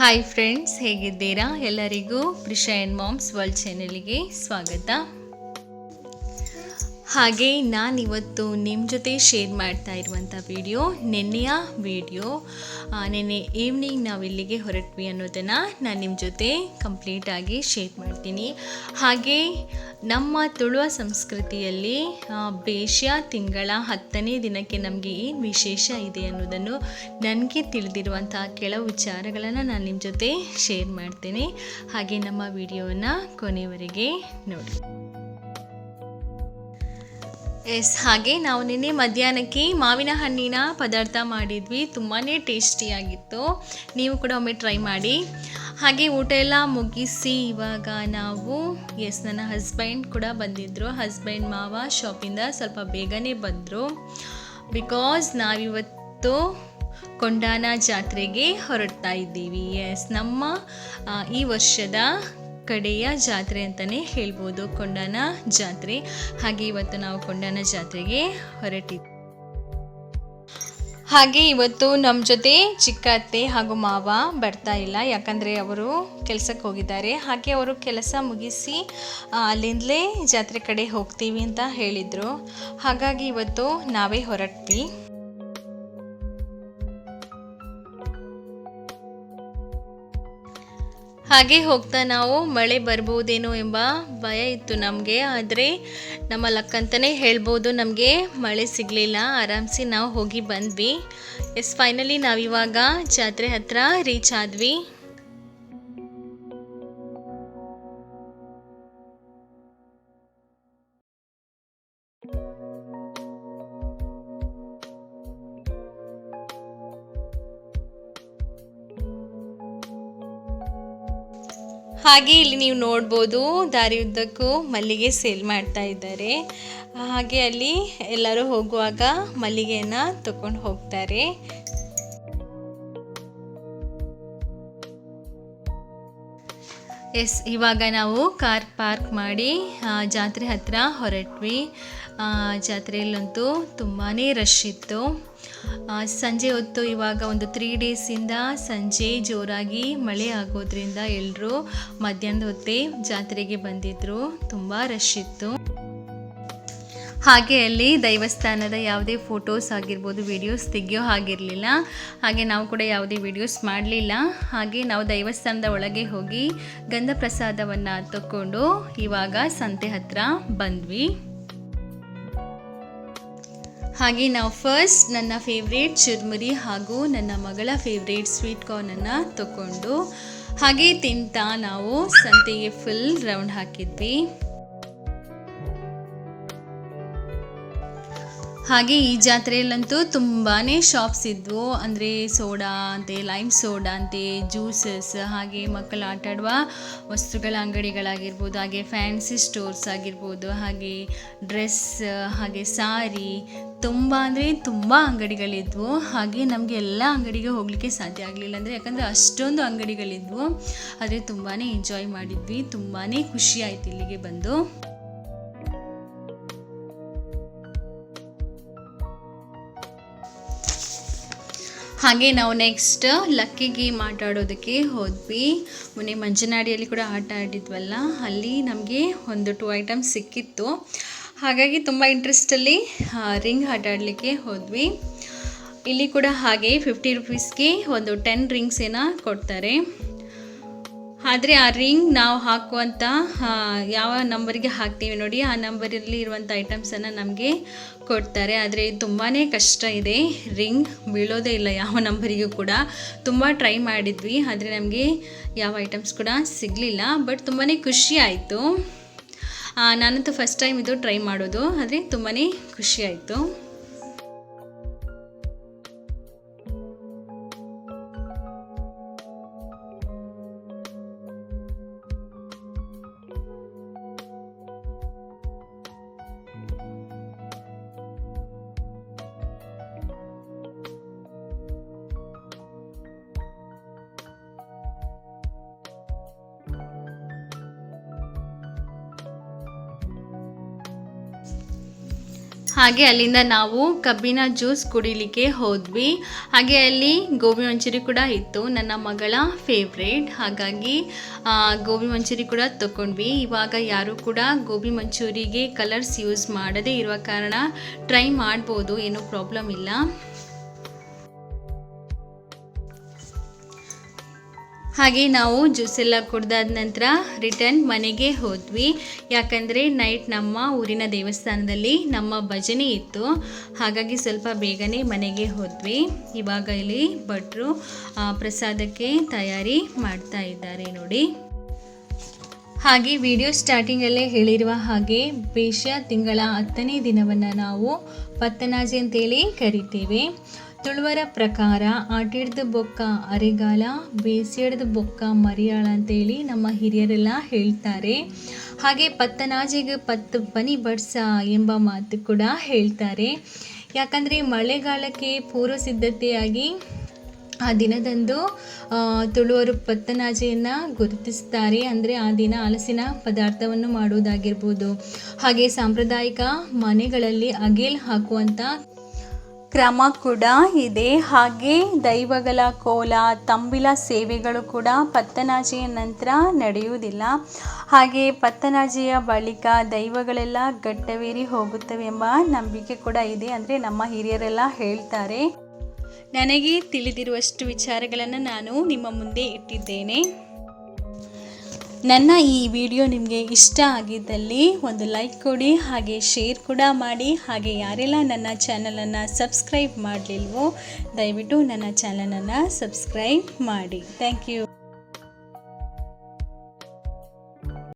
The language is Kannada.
ಹಾಯ್ ಫ್ರೆಂಡ್ಸ್ ಹೇಗಿದ್ದೀರಾ? ಎಲ್ಲರಿಗೂ ಪ್ರಿಷಾ ಆ್ಯಂಡ್ ಮಾಮ್ಸ್ ವರ್ಲ್ಡ್ ಚಾನೆಲ್ಗೆ ಸ್ವಾಗತ. ಹಾಗೆ ನಾನಿವತ್ತು ನಿಮ್ಮ ಜೊತೆ ಶೇರ್ ಮಾಡ್ತಾ ಇರುವಂಥ ವಿಡಿಯೋ ನಿನ್ನೆಯ ವಿಡಿಯೋ ನಿನ್ನೆ ಈವ್ನಿಂಗ್ ನಾವು ಇಲ್ಲಿಗೆ ಹೊರಟ್ವಿ ಅನ್ನೋದನ್ನು ನಾನು ನಿಮ್ಮ ಜೊತೆ ಕಂಪ್ಲೀಟಾಗಿ ಶೇರ್ ಮಾಡ್ತೀನಿ. ಹಾಗೆ ನಮ್ಮ ತುಳುವ ಸಂಸ್ಕೃತಿಯಲ್ಲಿ ಬೇಷ್ಯ ತಿಂಗಳ ಹತ್ತನೇ ದಿನಕ್ಕೆ ನಮಗೆ ಏನು ವಿಶೇಷ ಇದೆ ಅನ್ನೋದನ್ನು ನನಗೆ ತಿಳಿದಿರುವಂಥ ಕೆಲವು ವಿಚಾರಗಳನ್ನು ನಾನು ನಿಮ್ಮ ಜೊತೆ ಶೇರ್ ಮಾಡ್ತೇನೆ. ಹಾಗೆ ನಮ್ಮ ವಿಡಿಯೋವನ್ನು ಕೊನೆಯವರೆಗೆ ನೋಡಿ. ಎಸ್, ಹಾಗೆ ನಾವು ನಿನ್ನೆ ಮಧ್ಯಾಹ್ನಕ್ಕೆ ಮಾವಿನ ಹಣ್ಣಿನ ಪದಾರ್ಥ ಮಾಡಿದ್ವಿ. ತುಂಬಾ ಟೇಸ್ಟಿಯಾಗಿತ್ತು ನೀವು ಕೂಡ ಒಮ್ಮೆ ಟ್ರೈ ಮಾಡಿ. ಹಾಗೆ ಊಟ ಎಲ್ಲ ಮುಗಿಸಿ ಇವಾಗ ನಾವು, ಎಸ್, ನನ್ನ ಹಸ್ಬೆಂಡ್ ಕೂಡ ಬಂದಿದ್ದರು ಹಸ್ಬೆಂಡ್ ಮಾವ ಶಾಪಿಂದ ಸ್ವಲ್ಪ ಬೇಗನೆ ಬಂದರು. ಬಿಕಾಸ್ ನಾವಿವತ್ತು ಕೊಂಡಾನ ಜಾತ್ರೆಗೆ ಹೊರಡ್ತಾ ಇದ್ದೀವಿ. ಎಸ್ ನಮ್ಮ ಈ ವರ್ಷದ ಕಡೆಯ ಜಾತ್ರೆ ಅಂತಲೇ ಹೇಳ್ಬೋದು, ಕೊಂಡಾನ ಜಾತ್ರೆ. ಹಾಗೆ ಇವತ್ತು ನಾವು ಕೊಂಡಾನ ಜಾತ್ರೆಗೆ ಹೊರಟಿದ್ವಿ. ಹಾಗೆ ಇವತ್ತು ನಮ್ಮ ಜೊತೆ ಚಿಕ್ಕ ಅತ್ತೆ ಹಾಗೂ ಮಾವ ಬರ್ತಾ ಇಲ್ಲ, ಯಾಕಂದರೆ ಅವರು ಕೆಲಸಕ್ಕೆ ಹೋಗಿದ್ದಾರೆ. ಹಾಗೆ ಅವರು ಕೆಲಸ ಮುಗಿಸಿ ಅಲ್ಲಿಂದಲೇ ಜಾತ್ರೆ ಕಡೆ ಹೋಗ್ತೀವಿ ಅಂತ ಹೇಳಿದರು. ಹಾಗಾಗಿ ಇವತ್ತು ನಾವೇ ಹೊರಟ್ವಿ. ಹಾಗೆ ಹೋಗ್ತಾ ನಾವು ಮಳೆ ಬರ್ಬೋದೇನೋ ಎಂಬ ಭಯ ಇತ್ತು ನಮಗೆ, ಆದರೆ ನಮ್ಮ ಲಕ್ ಅಂತಲೇ ಹೇಳ್ಬೋದು ನಮಗೆ ಮಳೆ ಸಿಗಲಿಲ್ಲ, ಆರಾಮ್ಸಿ ನಾವು ಹೋಗಿ ಬಂದ್ವಿ. ಎಸ್ ಫೈನಲಿ ನಾವಿವಾಗ ಜಾತ್ರೆ ಹತ್ರ ರೀಚ್ ಆದ್ವಿ. ಹಾಗೆ ಇಲ್ಲಿ ನೀವು ನೋಡ್ಬೋದು ದಾರಿ ಉದ್ದಕ್ಕೂ ಮಲ್ಲಿಗೆ ಸೇಲ್ ಮಾಡ್ತಾ ಇದ್ದಾರೆ. ಹಾಗೆ ಅಲ್ಲಿ ಎಲ್ಲರೂ ಹೋಗುವಾಗ ಮಲ್ಲಿಗೆಯನ್ನು ತಗೊಂಡು ಹೋಗ್ತಾರೆ. ಎಸ್, ಇವಾಗ ನಾವು ಕಾರ್ ಪಾರ್ಕ್ ಮಾಡಿ ಜಾತ್ರೆ ಹತ್ರ ಹೊರಟ್ವಿ. ಜಾತ್ರೆಯಲ್ಲಂತೂ ತುಂಬಾ ರಶ್ ಇತ್ತು. ಸಂಜೆ ಹೊತ್ತು ಇವಾಗ ಒಂದು ತ್ರೀ ಡೇಸಿಂದ ಸಂಜೆ ಜೋರಾಗಿ ಮಳೆ ಆಗೋದ್ರಿಂದ ಎಲ್ಲರೂ ಮಧ್ಯಾಹ್ನದ ಹೊತ್ತೇ ಜಾತ್ರೆಗೆ ಬಂದಿದ್ದರು ತುಂಬ ರಶ್ ಇತ್ತು. ಹಾಗೆ ಅಲ್ಲಿ ದೈವಸ್ಥಾನದ ಯಾವುದೇ ಫೋಟೋಸ್ ಆಗಿರ್ಬೋದು ವೀಡಿಯೋಸ್ ತೆಗಿಯೋ ಹಾಗಿರಲಿಲ್ಲ. ಹಾಗೆ ನಾವು ಕೂಡ ಯಾವುದೇ ವೀಡಿಯೋಸ್ ಮಾಡಲಿಲ್ಲ. ಹಾಗೆ ನಾವು ದೈವಸ್ಥಾನದ ಒಳಗೆ ಹೋಗಿ ಗಂಧ ಪ್ರಸಾದವನ್ನು ತಗೊಂಡು ಇವಾಗ ಸಂತೆ ಹತ್ರ ಬಂದ್ವಿ. ಹಾಗೆ ನಾವು ಫಸ್ಟ್ ನನ್ನ ಫೇವ್ರೇಟ್ ಚುರ್ಮುರಿ ಹಾಗೂ ನನ್ನ ಮಗಳ ಫೇವ್ರೇಟ್ ಸ್ವೀಟ್ ಕಾರ್ನನ್ನು ತಗೊಂಡು ಹಾಗೆ ತಿಂತಾ ನಾವು ಸಂತೆಗೆ ಫುಲ್ ರೌಂಡ್ ಹಾಕಿದ್ವಿ. ಹಾಗೆ ಈ ಜಾತ್ರೆಯಲ್ಲಂತೂ ತುಂಬಾ ಶಾಪ್ಸ್ ಇದ್ವು. ಅಂದರೆ ಸೋಡಾ ಅಂತೆ ಲೈಮ್ ಸೋಡಾ ಅಂತೆ ಜ್ಯೂಸಸ್ ಹಾಗೆ ಮಕ್ಕಳು ಆಟಾಡುವ ವಸ್ತುಗಳ ಅಂಗಡಿಗಳಾಗಿರ್ಬೋದು, ಹಾಗೆ ಫ್ಯಾನ್ಸಿ ಸ್ಟೋರ್ಸ್ ಆಗಿರ್ಬೋದು, ಹಾಗೆ ಡ್ರೆಸ್ ಹಾಗೆ ಸಾರಿ ತುಂಬ ಅಂದರೆ ತುಂಬ ಅಂಗಡಿಗಳಿದ್ವು. ಹಾಗೆ ನಮಗೆ ಎಲ್ಲ ಅಂಗಡಿಗೆ ಹೋಗಲಿಕ್ಕೆ ಸಾಧ್ಯ ಆಗಲಿಲ್ಲ ಅಂದರೆ ಯಾಕಂದರೆ ಅಷ್ಟೊಂದು ಅಂಗಡಿಗಳಿದ್ವು. ಆದರೆ ತುಂಬಾ ಎಂಜಾಯ್ ಮಾಡಿದ್ವಿ ತುಂಬಾ ಖುಷಿ ಆಯ್ತು ಇಲ್ಲಿಗೆ ಬಂದು. ಹಾಗೆ ನಾವು ನೆಕ್ಸ್ಟ್ ಲಕ್ಕಿ ಆಟ ಆಡೋದಕ್ಕೆ ಹೋದ್ವಿ. ಮೊನ್ನೆ ಮಂಜನಾಡಿಯಲ್ಲಿ ಕೂಡ ಆಟ ಆಡಿದ್ವಲ್ಲ, ಅಲ್ಲಿ ನಮಗೆ ಒಂದು ಟೂ ಐಟಮ್ಸ್ ಸಿಕ್ಕಿತ್ತು. ಹಾಗಾಗಿ ತುಂಬ ಇಂಟ್ರೆಸ್ಟಲ್ಲಿ ರಿಂಗ್ ಆಟ ಆಡಲಿಕ್ಕೆ ಹೋದ್ವಿ. ಇಲ್ಲಿ ಕೂಡ ಹಾಗೆ ಫಿಫ್ಟಿ ರುಪೀಸ್ಗೆ ಒಂದು ಟೆನ್ ರಿಂಗ್ಸ್ ಏನೋ ಕೊಡ್ತಾರೆ. ಆದರೆ ಆ ರಿಂಗ್ ನಾವು ಹಾಕುವಂಥ ಯಾವ ನಂಬರಿಗೆ ಹಾಕ್ತೀವಿ ನೋಡಿ, ಆ ನಂಬರಲ್ಲಿ ಇರುವಂಥ ಐಟಮ್ಸನ್ನು ನಮಗೆ ಕೊಡ್ತಾರೆ. ಆದರೆ ತುಂಬಾ ಕಷ್ಟ ಇದೆ. ರಿಂಗ್ ಬೀಳೋದೇ ಇಲ್ಲ ಯಾವ ನಂಬರಿಗೂ ಕೂಡ. ತುಂಬ ಟ್ರೈ ಮಾಡಿದ್ವಿ, ಆದರೆ ನಮಗೆ ಯಾವ ಐಟಮ್ಸ್ ಕೂಡ ಸಿಗಲಿಲ್ಲ ಬಟ್ ತುಂಬಾ ಖುಷಿ ಆಯಿತು. ನಾನಂತೂ ಫಸ್ಟ್ ಟೈಮ್ ಇದು ಟ್ರೈ ಮಾಡೋದು, ಆದರೆ ತುಂಬಾ ಖುಷಿ ಆಯಿತು. ಹಾಗೆ ಅಲ್ಲಿಂದ ನಾವು ಕಬ್ಬಿನ ಜ್ಯೂಸ್ ಕುಡಿಲಿಕ್ಕೆ ಹೋದ್ವಿ. ಹಾಗೆ ಅಲ್ಲಿ ಗೋಬಿ ಮಂಚೂರಿ ಕೂಡ ಇತ್ತು, ನನ್ನ ಮಗಳ ಫೇವ್ರೇಟ್ ಹಾಗಾಗಿ ಗೋಬಿ ಮಂಚೂರಿ ಕೂಡ ತಗೊಂಡ್ವಿ ಇವಾಗ ಯಾರು ಕೂಡ ಗೋಬಿ ಮಂಚೂರಿಗೆ ಕಲರ್ಸ್ ಯೂಸ್ ಮಾಡದೇ ಇರುವ ಕಾರಣ ಟ್ರೈ ಮಾಡ್ಬೋದು, ಏನೂ ಪ್ರಾಬ್ಲಮ್ ಇಲ್ಲ. ಹಾಗೆ ನಾವು ಜ್ಯೂಸ್ ಎಲ್ಲ ಕುಡ್ದಾದ ನಂತರ ರಿಟರ್ನ್ ಮನೆಗೆ ಹೋದ್ವಿ. ಯಾಕಂದರೆ ನೈಟ್ ನಮ್ಮ ಊರಿನ ದೇವಸ್ಥಾನದಲ್ಲಿ ನಮ್ಮ ಭಜನೆ ಇತ್ತು. ಹಾಗಾಗಿ ಸ್ವಲ್ಪ ಬೇಗನೆ ಮನೆಗೆ ಹೋದ್ವಿ. ಇವಾಗ ಇಲ್ಲಿ ಭಟ್ರು ಪ್ರಸಾದಕ್ಕೆ ತಯಾರಿ ಮಾಡ್ತಾ ಇದ್ದಾರೆ ನೋಡಿ. ಹಾಗೆ ವಿಡಿಯೋ ಸ್ಟಾರ್ಟಿಂಗಲ್ಲೇ ಹೇಳಿರುವ ಹಾಗೆ ಬೇಷ ತಿಂಗಳ ಹತ್ತನೇ ದಿನವನ್ನು ನಾವು ಪತ್ತನಾಜಿ ಅಂತೇಳಿ ಕರಿತೇವೆ. ತುಳುವರ ಪ್ರಕಾರ ಆಟಿಡ್ದು ಬೊಕ್ಕ ಅರೆಗಾಲ ಬೇಸಿಡ್ದು ಬೊಕ್ಕ ಮರಿಯಾಳ ಅಂತೇಳಿ ನಮ್ಮ ಹಿರಿಯರೆಲ್ಲ ಹೇಳ್ತಾರೆ. ಹಾಗೆ ಪತ್ತನಾಜಿಗೆ ಪತ್ತು ಪನಿ ಬಡ್ಸ ಎಂಬ ಮಾತು ಕೂಡ ಹೇಳ್ತಾರೆ. ಯಾಕಂದರೆ ಮಳೆಗಾಲಕ್ಕೆ ಪೂರ್ವ ಸಿದ್ಧತೆಯಾಗಿ ಆ ದಿನದಂದು ತುಳುವರು ಪತ್ತನಾಜೆಯನ್ನು ಗುರುತಿಸ್ತಾರೆ. ಅಂದರೆ ಆ ದಿನ ಹಲಸಿನ ಪದಾರ್ಥವನ್ನು ಮಾಡುವುದಾಗಿರ್ಬೋದು. ಹಾಗೆ ಸಾಂಪ್ರದಾಯಿಕ ಮನೆಗಳಲ್ಲಿ ಅಗೇಲ್ ಹಾಕುವಂಥ ಕ್ರಮ ಕೂಡ ಇದೆ. ಹಾಗೆ ದೈವಗಳ ಕೋಲ, ತಂಬಿಲ ಸೇವೆಗಳು ಕೂಡ ಪತ್ತನಾಜಿಯ ನಂತರ ನಡೆಯುವುದಿಲ್ಲ. ಹಾಗೆ ಪತ್ತನಾಜಿಯ ಬಳಿಕ ದೈವಗಳೆಲ್ಲ ಗಟ್ಟವೇರಿ ಹೋಗುತ್ತವೆ ಎಂಬ ನಂಬಿಕೆ ಕೂಡ ಇದೆ ಅಂದರೆ ನಮ್ಮ ಹಿರಿಯರೆಲ್ಲ ಹೇಳ್ತಾರೆ. ನನಗೆ ತಿಳಿದಿರುವಷ್ಟು ವಿಚಾರಗಳನ್ನು ನಾನು ನಿಮ್ಮ ಮುಂದೆ ಇಟ್ಟಿದ್ದೇನೆ. ನನ್ನ ಈ ವಿಡಿಯೋ ನಿಮಗೆ ಇಷ್ಟ ಆಗಿದ್ದಲ್ಲಿ ಒಂದು ಲೈಕ್ ಕೊಡಿ, ಹಾಗೆ ಶೇರ್ ಕೂಡ ಮಾಡಿ, ಹಾಗೆ ಯಾರೆಲ್ಲ ನನ್ನ ಚಾನಲನ್ನು ಸಬ್ಸ್ಕ್ರೈಬ್ ಮಾಡಲಿಲ್ವೋ ದಯವಿಟ್ಟು ನನ್ನ ಚಾನಲನ್ನು ಸಬ್ಸ್ಕ್ರೈಬ್ ಮಾಡಿ. Thank you.